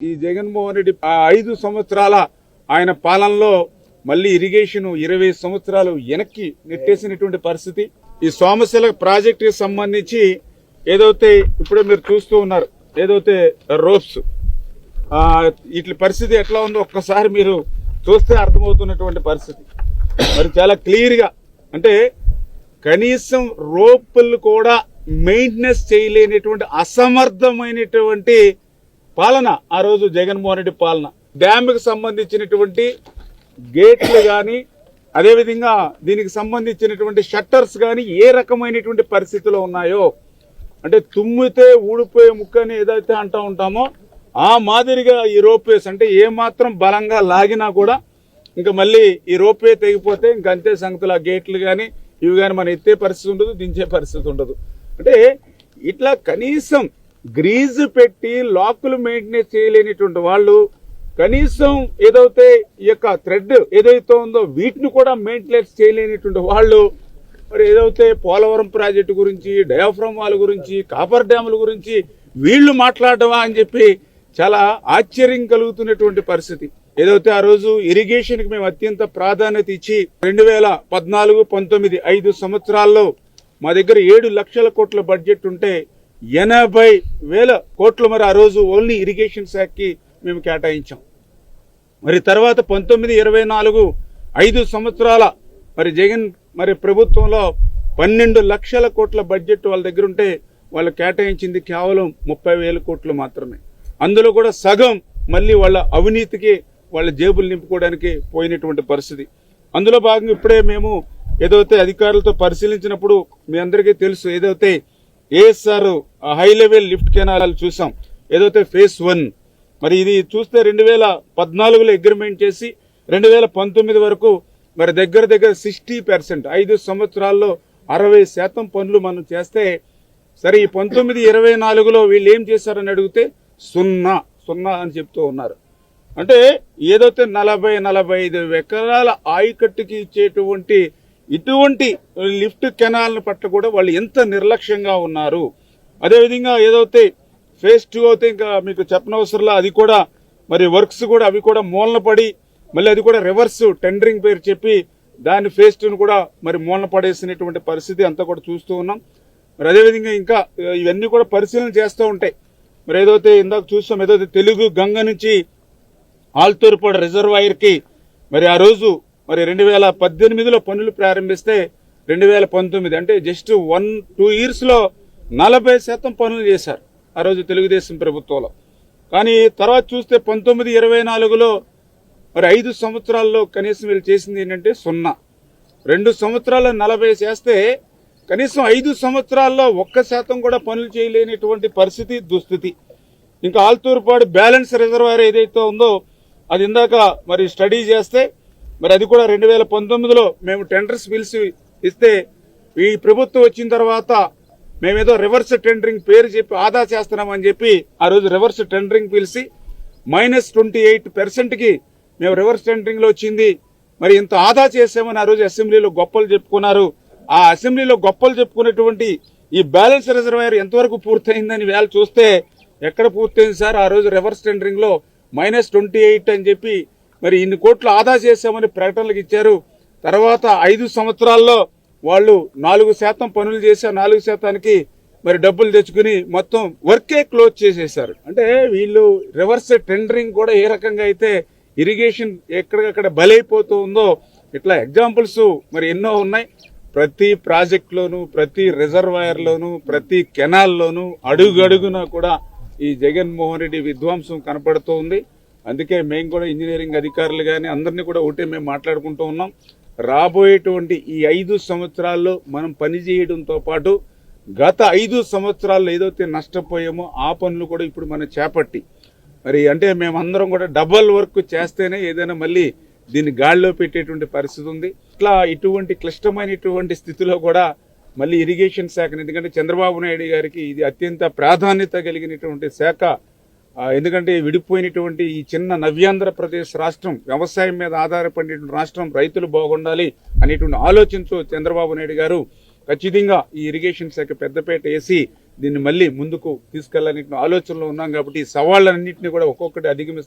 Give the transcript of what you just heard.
ఈ జగన్మోహన్ రెడ్డి ఐదు సంవత్సరాల ఆయన పాలనలో మళ్ళీ ఇరిగేషన్ ఇరవై సంవత్సరాలు వెనక్కి నెట్టేసినటువంటి పరిస్థితి. ఈ సోమశిల ప్రాజెక్టుకి సంబంధించి ఏదైతే ఇప్పుడే మీరు చూస్తూ ఉన్నారు ఏదైతే రోప్స్ ఇట్ల పరిస్థితి ఎట్లా ఉందో ఒక్కసారి మీరు చూస్తే అర్థమవుతున్నటువంటి పరిస్థితి. మరి చాలా క్లియర్గా అంటే కనీసం రోపులు కూడా మెయింటెనెన్స్ చేయలేనటువంటి అసమర్థమైనటువంటి పాలన ఆ రోజు జగన్మోహన్ రెడ్డి పాలన. డ్యామ్కి సంబంధించినటువంటి గేట్లు కానీ అదేవిధంగా దీనికి సంబంధించినటువంటి షట్టర్స్ కానీ ఏ రకమైనటువంటి పరిస్థితిలో ఉన్నాయో అంటే తుమ్మితే ఊడిపోయే ముక్క అని ఏదైతే అంటూ ఉంటామో ఆ మాదిరిగా ఈ రోప్వేస్ అంటే ఏమాత్రం బలంగా లాగినా కూడా ఇంకా మళ్ళీ ఈ రోప్వే తెగిపోతే ఇంకా అంతే సంగతులు. ఆ గేట్లు కానీ ఇవి కానీ మనం ఎత్తే పరిస్థితి ఉండదు దించే పరిస్థితి ఉండదు. అంటే ఇట్లా కనీసం గ్రీజు పెట్టి లాకులు మెయింటెనెన్స్ చేయలేనిటువంటి వాళ్ళు కనీసం ఏదైతే ఈ యొక్క థ్రెడ్ ఏదైతే ఉందో వీటిని కూడా మెయింటెనెన్స్ చేయలేనిటువంటి వాళ్ళు మరి ఏదైతే పోలవరం ప్రాజెక్టు గురించి డయాఫ్రమ్ వాళ్ళ గురించి కాపర్ డ్యాముల గురించి వీళ్ళు మాట్లాడవా అని చెప్పి చాలా ఆశ్చర్యం కలుగుతున్నటువంటి పరిస్థితి. ఏదైతే ఆ రోజు ఇరిగేషన్కి మేము అత్యంత ప్రాధాన్యత ఇచ్చి రెండు వేల పద్నాలుగు పంతొమ్మిది ఐదు సంవత్సరాల్లో మా దగ్గర ఏడు లక్షల కోట్ల బడ్జెట్ ఉంటే ఎనభై వేల కోట్లు మరి ఆ రోజు ఓన్లీ ఇరిగేషన్ శాఖకి మేము కేటాయించాం. మరి తర్వాత పంతొమ్మిది ఇరవై నాలుగు ఐదు సంవత్సరాల మరి జగన్ మరి ప్రభుత్వంలో పన్నెండు లక్షల కోట్ల బడ్జెట్ వాళ్ళ దగ్గర ఉంటే వాళ్ళు కేటాయించింది కేవలం ముప్పై వేల కోట్లు మాత్రమే. అందులో కూడా సగం మళ్ళీ వాళ్ళ అవినీతికి వాళ్ళ జేబులు నింపుకోవడానికి పోయినటువంటి పరిస్థితి. అందులో భాగంగా ఇప్పుడే మేము ఏదైతే అధికారులతో పరిశీలించినప్పుడు మీ అందరికీ తెలుసు ఏదైతే ASR high level lift canal చూసాం. ఏదైతే ఫేస్ వన్ మరి ఇది చూస్తే రెండు వేల పద్నాలుగులో అగ్రిమెంట్ చేసి రెండు వేల పంతొమ్మిది వరకు మరి దగ్గర దగ్గర సిక్స్టీ పర్సెంట్ ఐదు సంవత్సరాల్లో అరవై శాతం పనులు మనం చేస్తే సరే ఈ పంతొమ్మిది ఇరవై నాలుగులో వీళ్ళు ఏం చేశారని అడిగితే సున్నా సున్నా అని చెప్తూ ఉన్నారు. అంటే ఏదైతే నలభై నలభై ఐదు ఎకరాల ఆయకట్టుకి ఇచ్చేటువంటి ఇటువంటి లిఫ్ట్ కెనాల్ని పట్ల కూడా వాళ్ళు ఎంత నిర్లక్ష్యంగా ఉన్నారు. అదేవిధంగా ఏదైతే ఫేజ్ టూ అయితే ఇంకా మీకు చెప్పనవసరంలా అది కూడా మరి వర్క్స్ కూడా అవి కూడా మూలన పడి మళ్ళీ అది కూడా రివర్స్ టెండరింగ్ పేరు చెప్పి దాని ఫేజ్ టూను కూడా మరి మూలన పడేసినటువంటి పరిస్థితి అంతా కూడా చూస్తూ ఉన్నాం. మరి అదేవిధంగా ఇంకా ఇవన్నీ కూడా పరిశీలన చేస్తూ ఉంటాయి మరి ఏదైతే ఇందాక చూస్తాం ఏదైతే తెలుగు గంగ నుంచి ఆల్తూరుపాడు రిజర్వాయర్కి మరి ఆ రోజు మరి రెండు వేల పద్దెనిమిదిలో పనులు ప్రారంభిస్తే రెండు వేల పంతొమ్మిది అంటే జస్ట్ వన్ టూ ఇయర్స్లో నలభై శాతం పనులు చేశారు ఆ రోజు తెలుగుదేశం ప్రభుత్వంలో. కానీ తర్వాత చూస్తే పంతొమ్మిది ఇరవై నాలుగులో మరి ఐదు సంవత్సరాల్లో కనీసం వీళ్ళు చేసింది ఏంటంటే సున్నా. రెండు సంవత్సరాల్లో నలభై చేస్తే కనీసం ఐదు సంవత్సరాల్లో ఒక్క శాతం కూడా పనులు చేయలేనిటువంటి పరిస్థితి దుస్థితి. ఇంకా ఆల్తూరుపాడు బ్యాలెన్స్ రిజర్వాయర్ ఏదైతే ఉందో అది ఇందాక మరి స్టడీ చేస్తే మరి అది కూడా రెండు వేల పంతొమ్మిదిలో మేము టెండర్స్ పిలిచి ఇస్తే ఈ ప్రభుత్వం వచ్చిన తర్వాత మేమేదో రివర్స్ టెండరింగ్ పేరు చెప్పి ఆదా చేస్తున్నామని చెప్పి ఆ రోజు రివర్స్ టెండరింగ్ పిలిచి మైనస్ ట్వంటీ ఎయిట్కి మేము రివర్స్ టెండరింగ్లో వచ్చింది. మరి ఇంత ఆదా చేసామని ఆ రోజు అసెంబ్లీలో గొప్పలు చెప్పుకున్నారు. ఆ అసెంబ్లీలో గొప్పలు చెప్పుకున్నటువంటి ఈ బ్యాలెన్స్ రిజర్వాయర్ ఎంతవరకు పూర్తయిందని వేళ చూస్తే ఎక్కడ పూర్తయింది సార్? ఆ రోజు రివర్స్ టెండరింగ్లో మైనస్ ట్వంటీ ఎయిట్ అని చెప్పి మరి ఇన్ని కోట్లు ఆదా చేశామని ప్రకటనలకు ఇచ్చారు. తర్వాత ఐదు సంవత్సరాల్లో వాళ్ళు నాలుగు శాతం పనులు చేసే నాలుగు శాతానికి మరి డబ్బులు తెచ్చుకుని మొత్తం వర్కే క్లోజ్ చేసేసారు అంటే వీళ్ళు రివర్స్ టెండరింగ్ కూడా ఏ రకంగా అయితే ఇరిగేషన్ ఎక్కడికక్కడ బలైపోతూ ఉందో ఇట్లా ఎగ్జాంపుల్స్ మరి ఎన్నో ఉన్నాయి. ప్రతి ప్రాజెక్ట్లోను ప్రతి రిజర్వాయర్లోను ప్రతి కెనాల్లోను అడుగడుగునా కూడా ఈ జగన్మోహన్ రెడ్డి విధ్వంసం కనపడుతూ ఉంది అందుకే మేము కూడా ఇంజనీరింగ్ అధికారులు కానీ అందరినీ కూడా ఒకటే మేము మాట్లాడుకుంటూ ఉన్నాం. రాబోయేటువంటి ఈ ఐదు సంవత్సరాల్లో మనం పనిచేయడంతో పాటు గత ఐదు సంవత్సరాల్లో ఏదైతే నష్టపోయామో ఆ పనులు కూడా ఇప్పుడు మనం చేపట్టి. మరి అంటే మేమందరం కూడా డబల్ వర్క్ చేస్తేనే ఏదైనా మళ్ళీ దీన్ని గాడిలో పెట్టేటువంటి పరిస్థితి ఉంది. ఇట్లా ఇటువంటి క్లిష్టమైనటువంటి స్థితిలో కూడా మళ్ళీ ఇరిగేషన్ శాఖను ఎందుకంటే చంద్రబాబు నాయుడు గారికి ఇది అత్యంత ప్రాధాన్యత కలిగినటువంటి శాఖ. ఎందుకంటే విడిపోయినటువంటి ఈ చిన్న నవ్యాంధ్రప్రదేశ్ రాష్ట్రం వ్యవసాయం మీద ఆధారపడినటువంటి రాష్ట్రం రైతులు బాగుండాలి అనేటువంటి ఆలోచనతో చంద్రబాబు నాయుడు గారు ఖచ్చితంగా ఈ ఇరిగేషన్ శాఖ పెద్దపేట వేసి దీన్ని మళ్ళీ ముందుకు తీసుకెళ్ళాలనే ఆలోచనలో ఉన్నాం కాబట్టి ఈ సవాళ్ళన్నింటినీ కూడా ఒక్కొక్కటి అధిగమిస్తూ